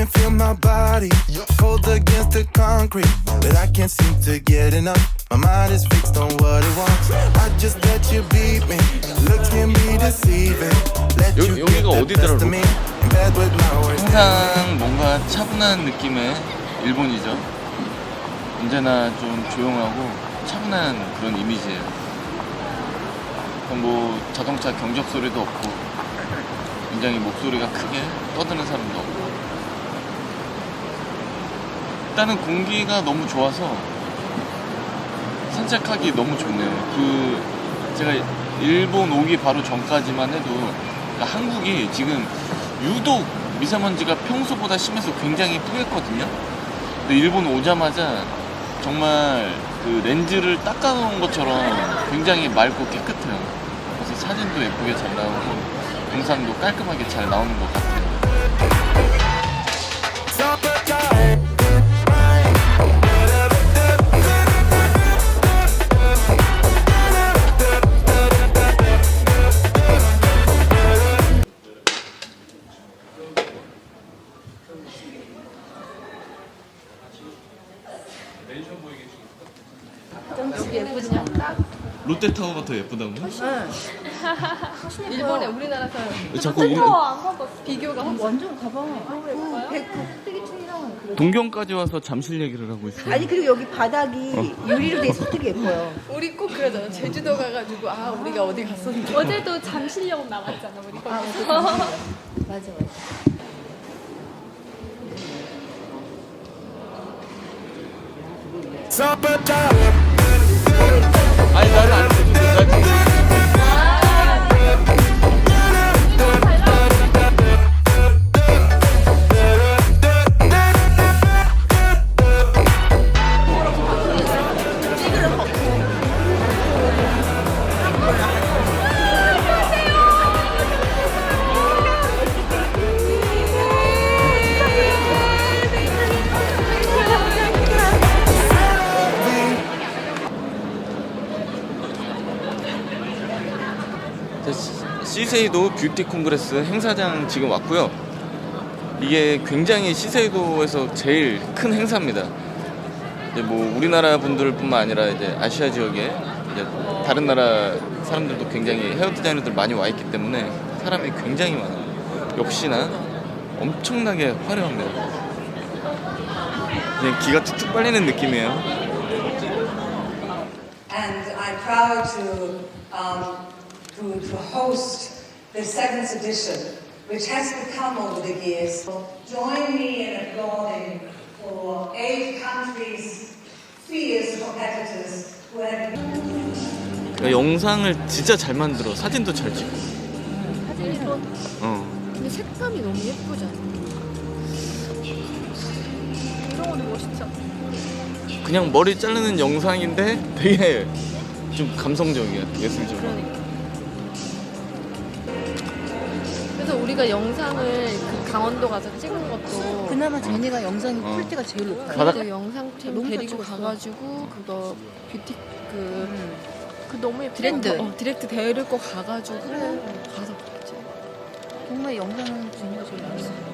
can feel my body cold against the concrete, but I can't seem to get enough. My mind is fixed on what it wants. I just let you beat me. Looks can be deceiving. Let 여- you get the 어디더라, best of me. In bed with my worst 항상 뭔가 차분한 느낌의 일본이죠. 언제나 좀 조용하고 차분한 그런 이미지예요. 뭐 자동차 경적 소리도 없고 굉장히 목소리가 크게 떠드는 사람도 없고 일단은 공기가 너무 좋아서 산책하기 너무 좋네요. 그 제가 일본 오기 바로 전까지만 해도 그러니까 한국이 지금 유독 미세먼지가 평소보다 심해서 굉장히 뿌였거든요. 근데 일본 오자마자 정말 그 렌즈를 닦아놓은 것처럼 굉장히 맑고 깨끗해요. 그래서 사진도 예쁘게 잘 나오고 영상도 깔끔하게 잘 나오는 것 같아요. 더 예쁘다고? 일본에 우리나라서 자꾸 일- 비교가 완전 가봐. 그 백, 그 그래. 동경까지 와서 잠실 얘기를 하고 있어요. 아니 그리고 여기 바닥이 유리로 돼 있어서 되게 예뻐요. 우리 꼭 그러잖아. 제주도 가가지고 아 우리가 어디 갔었는데. 어제도 잠실역 나왔잖아 우리 거기서. 맞아 맞아. 아 시- 시세이도 뷰티 콩그레스 행사장 지금 왔고요. 이게 굉장히 시세이도에서 제일 큰 행사입니다. 이제 뭐 우리나라 분들뿐만 아니라 이제 아시아 지역에 이제 다른 나라 사람들도 굉장히 헤어 디자이너들 많이 와 있기 때문에 사람이 굉장히 많아요. 역시나 엄청나게 화려합니다. 그냥 기가 쭉쭉 빨리는 느낌이에요. And I'm proud to, um, to, to host the seventh edition, which has become over the years. Join me in applauding for eight countries, fierce competitors who have 그러니까 영상을 진짜 잘 만들어. 사진도 잘 찍고. 일본. 어. 근데 색감이 너무 예쁘잖아. 이동훈이 멋있죠. 그냥 머리 자르는 영상인데 되게 좀 감성적이야 예술적. 그러니까. 우리가 영상을 그 강원도 가서 찍은 것도 그나마 쟤네가 영상이 어. 퀄리티가 제일 높아요. 바닥- 그 영상팀 너무 잘 데리고 찍었어. 가가지고 그거 뷰티 그, 그 너무 예쁘. 디렉트. 어, 디렉트 데리고 가가지고 가서 봤지. 정말 영상은 쟤네가 제일 높아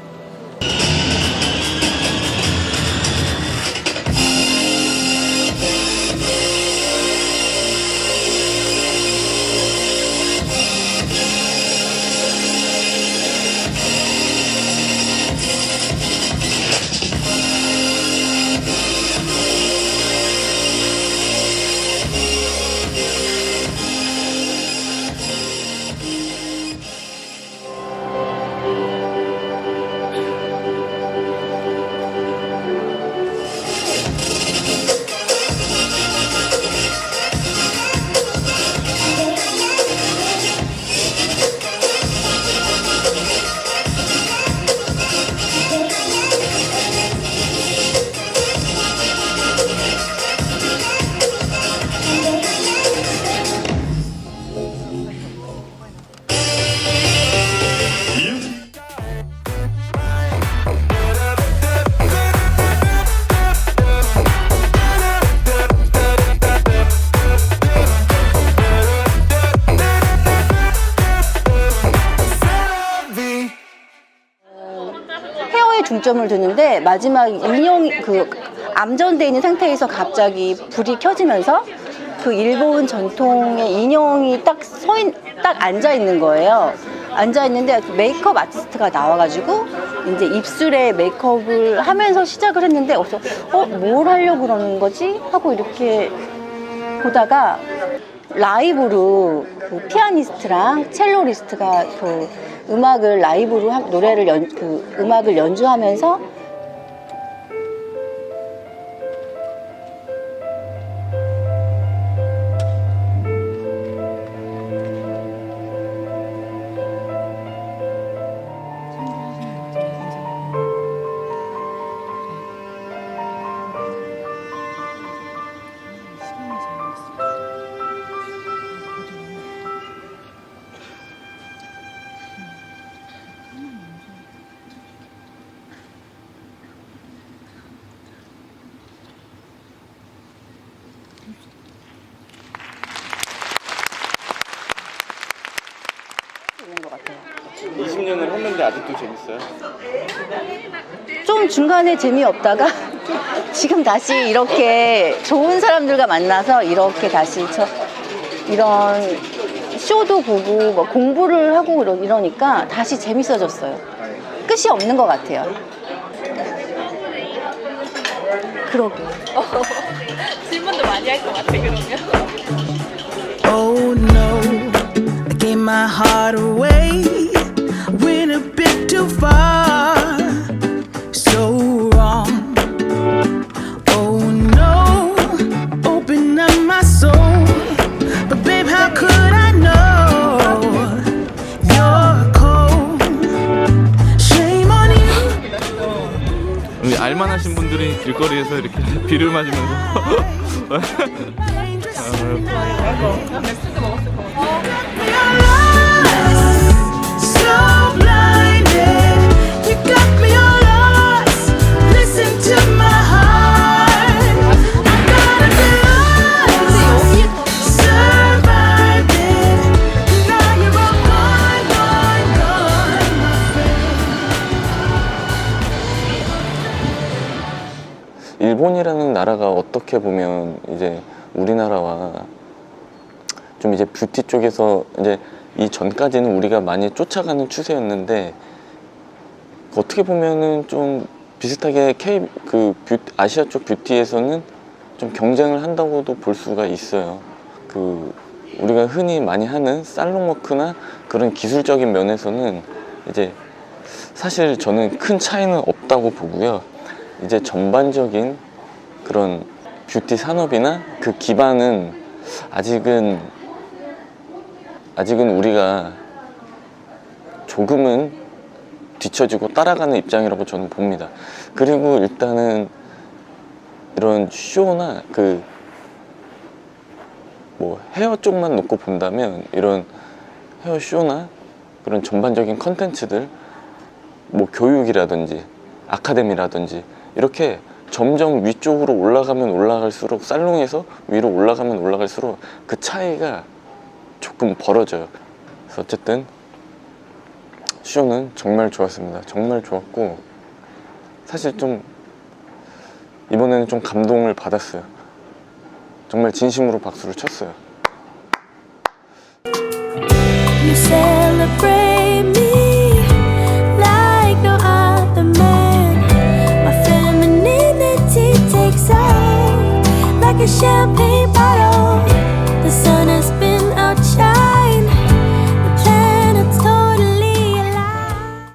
요. 중점을 두는데 마지막 인형 그 암전돼 있는 상태에서 갑자기 불이 켜지면서 그 일본 전통의 인형이 딱 서인 딱 앉아 있는 거예요. 앉아 있는데 그 메이크업 아티스트가 나와가지고 이제 입술에 메이크업을 하면서 시작을 했는데 어서 어뭘 하려고 그러는 거지 하고 이렇게 보다가 라이브로 그 피아니스트랑 첼로리스트가 그 음악을 라이브로 하- 노래를 연, 그 음악을 연주하면서 20년을 했는데 아직도 재밌어요? 좀 중간에 재미없다가 지금 다시 이렇게 좋은 사람들과 만나서 이렇게 다시 저 이런 쇼도 보고 뭐 공부를 하고 이러- 이러니까 다시 재밌어졌어요. 끝이 없는 것 같아요. 그러게. 질문도 많이 할 것 같아 그러면. Oh no, I gave my heart away. Went a bit too far, so wrong. Oh no, open up my soul. But babe, how could I know you're cold? Shame on you. 우리 알만하신 분들이 길거리에서 이렇게 비를 맞으면서 So 일본이라는 나라가 어떻게 보면 이제 우리나라와 좀 이제 뷰티 쪽에서 이제 이 전까지는 우리가 많이 쫓아가는 추세였는데 어떻게 보면은 좀 비슷하게 K 그 뷰, 아시아 쪽 뷰티에서는 좀 경쟁을 한다고도 볼 수가 있어요. 그 우리가 흔히 많이 하는 살롱 워크나 그런 기술적인 면에서는 이제 사실 저는 큰 차이는 없다고 보고요. 이제 전반적인 그런 뷰티 산업이나 그 기반은 아직은 아직은 우리가 조금은 뒤처지고 따라가는 입장이라고 저는 봅니다. 그리고 일단은 이런 쇼나 그 뭐 헤어 쪽만 놓고 본다면 이런 헤어 쇼나 그런 전반적인 컨텐츠들 뭐 교육이라든지 아카데미라든지 이렇게 점점 위쪽으로 올라가면 올라갈수록 살롱에서 위로 올라가면 올라갈수록 그 차이가 조금 벌어져요. 그래서 어쨌든 쇼는 정말 좋았습니다. 정말 좋았고 사실 좀 이번에는 좀 감동을 받았어요. 정말 진심으로 박수를 쳤어요. Like a champagne